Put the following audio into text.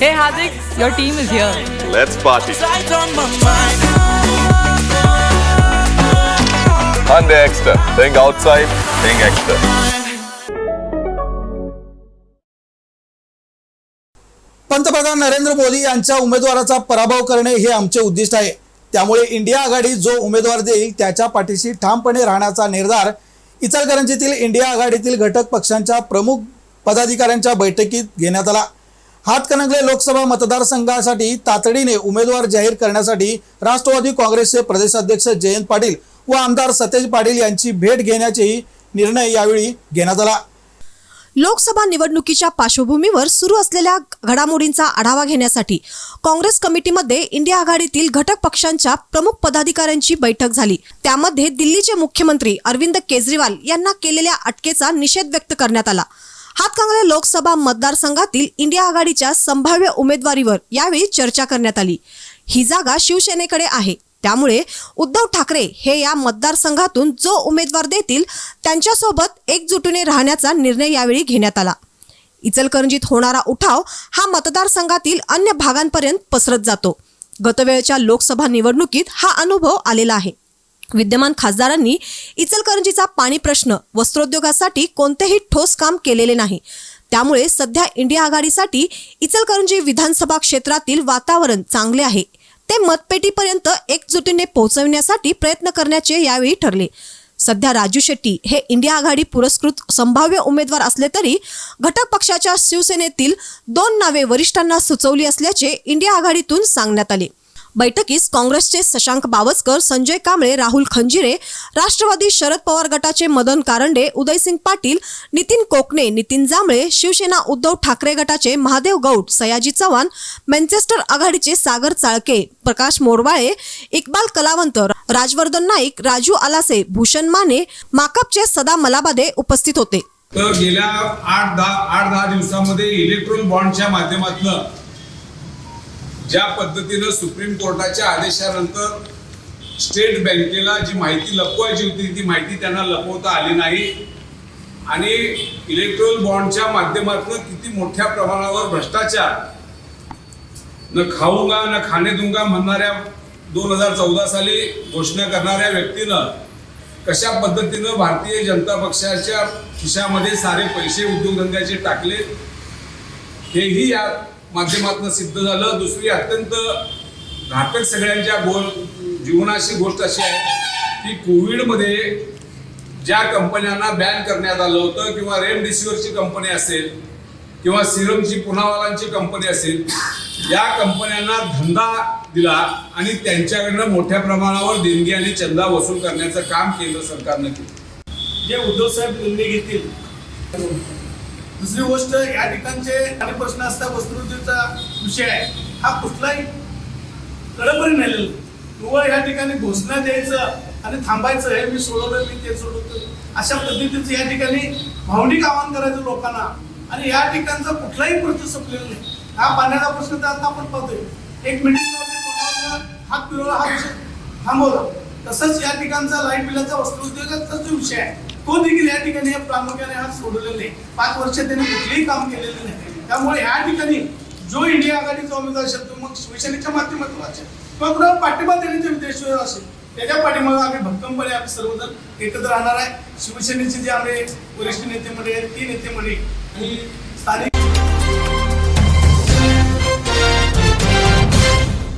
Hey Hardik, your team is here. Let's party. Hyundai Extra. Think outside, think extra. पंतप्रधान नरेंद्र मोदी यांच्या उमेदवाराचा पराभव करणे हे आमचे उद्दिष्ट आहे त्यामुळे इंडिया आघाडी जो उमेदवार देईल त्याच्या पाठीशी ठामपणे राहण्याचा निर्धार इचलकरंजीतील इंडिया आघाडीतील घटक पक्षांच्या प्रमुख पदाधिकाऱ्यांच्या बैठकीत घेण्यात आला हातकणंगले लोकसभा मतदारसंघासाठी तातडीने उमेदवार जाहीर करण्यासाठी राष्ट्रवादी काँग्रेसचे प्रदेशाध्यक्ष जयंत पाटील व आमदार सतेज पाटील यांची भेट घेण्याचेही निर्णय यावेळी घेण्यात आला. लोकसभा निवडणुकीच्या पार्श्वभूमीवर सुरू असलेल्या घडामोडींचा आढावा घेण्यासाठी काँग्रेस कमिटीमध्ये इंडिया आघाडीतील घटक पक्षांच्या प्रमुख पदाधिकाऱ्यांची बैठक झाली. त्यामध्ये दिल्लीचे मुख्यमंत्री अरविंद केजरीवाल यांना केलेल्या अटकेचा निषेध व्यक्त करण्यात आला. हातकंगले लोकसभा मतदारसंघातील इंडिया आघाडीच्या संभाव्य उमेदवारीवर यावेळी चर्चा करण्यात आली. ही जागा शिवसेनेकडे आहे. त्यामुळे उद्धव ठाकरे हे या मतदारसंघातून जो उमेदवार देतील त्यांच्यासोबत एकजुटीने राहण्याचा निर्णय यावेळी घेण्यात आला. इचलकरंजीत होणारा उठाव हा मतदारसंघातील अन्य भागांपर्यंत पसरत जातो. गतवेळच्या लोकसभा निवडणुकीत हा अनुभव आलेला आहे. विद्यमान खासदारांनी इचलकरंजीचा पाणी प्रश्न वस्त्रोद्योगासाठी कोणतेही ठोस काम केलेले नाही. त्यामुळे सध्या इंडिया आघाडीसाठी इचलकरंजी विधानसभा क्षेत्रातील वातावरण चांगले आहे. ते मतपेटीपर्यंत एकजुटीने पोहोचविण्यासाठी प्रयत्न करण्याचे यावेळी ठरले. सध्या राजू शेट्टी हे इंडिया आघाडी पुरस्कृत संभाव्य उमेदवार असले तरी घटक पक्षाच्या शिवसेनेतील दोन नावे वरिष्ठांना सुचवली असल्याचे इंडिया आघाडीतून सांगण्यात आले. बैठकीस काँग्रेसचे शशांक बावस्कर संजय कांबळे राहुल खंजिरे राष्ट्रवादी शरद पवार गटाचे मदन कारंडे उदयसिंग पाटील नितीन कोकणे नितीन जांभळे शिवसेना उद्धव ठाकरे गटाचे महादेव गौड सयाजी चव्हाण मँचेस्टर आघाडीचे सागर चाळके प्रकाश मोरवाळे इक्बाल कलावंत राजवर्धन नाईक राजू आलासे भूषण माने माकपचे सदा मलाबादे उपस्थित होते. तर गेल्या आठ दहा आठ दहा दिवसामध्ये इलेक्ट्रॉन बॉन्डच्या माध्यमातून ज्या पद्धतीनं सुप्रीम कोर्टाच्या आदेशानंतर स्टेट बँकेला जी माहिती लपवायची होती ती माहिती त्यांना लपवता आली नाही. आणि इलेक्ट्रोल बॉन्डच्या माध्यमातून किती मोठ्या प्रमाणावर भ्रष्टाचार न खाऊंगा न खाणे दुंगा म्हणणाऱ्या दोन हजार चौदा साली घोषणा करणाऱ्या व्यक्तीनं कशा पद्धतीनं भारतीय जनता पक्षाच्या खिशामध्ये सारे पैसे उद्योगधंद्याचे टाकले हेही या माध्यमातून सिद्ध झालं. दुसरी अत्यंत घातक सगळ्यांच्या गो जीवनाची गोष्ट अशी आहे की कोविडमध्ये ज्या कंपन्यांना बॅन करण्यात आलं होतं किंवा रेमडेसिवीरची कंपनी असेल किंवा सिरमची पुनावालांची कंपनी असेल या कंपन्यांना धंदा दिला आणि त्यांच्याकडनं मोठ्या प्रमाणावर देणगी आणि चंदा वसूल करण्याचं काम केंद्र सरकारनं केलं. जे उद्धव साहेब निर्णय घेतील दुसरी गोष्ट या ठिकाणचे काही प्रश्न असता वस्त्रोद्योगचा विषय आहे. हा कुठलाही कडबरी नेलेला किंवा या ठिकाणी घोषणा द्यायचं आणि थांबायचं हे मी सोडवलं मी ते सोडवतो. अशा पद्धतीचं या ठिकाणी भावनिक आवाहन करायचं लोकांना. आणि या ठिकाणचा कुठलाही प्रश्न संपलेला नाही. हा पाण्याचा प्रश्न तर आता आपण पाहतोय. एक मिनिट हात पिळवला हा विषय थांबवला. तसंच या ठिकाणचा लाइट बिलाचा वस्त्रोद्योगाचा जो विषय आहे. तो देखील या ठिकाणी प्रामुख्याने हात सोडलेले नाही. पाच वर्ष त्यांनी कुठलेही काम केलेले नाही. त्यामुळे या ठिकाणी जो इंडिया आघाडीचा उमेदवार असेल मग शिवसेनेच्या माध्यमातून असेल. किंवा कुणाला पाठिंबा देण्याचे उद्देश असेल. त्याच्या पाठीमागे आम्ही भक्कमपणे आम्ही सर्वजण एकत्र राहणार आहे. शिवसेनेचे जे आम्ही वरिष्ठ नेते मंडळी ती नेते मंडळी आणि स्थानिक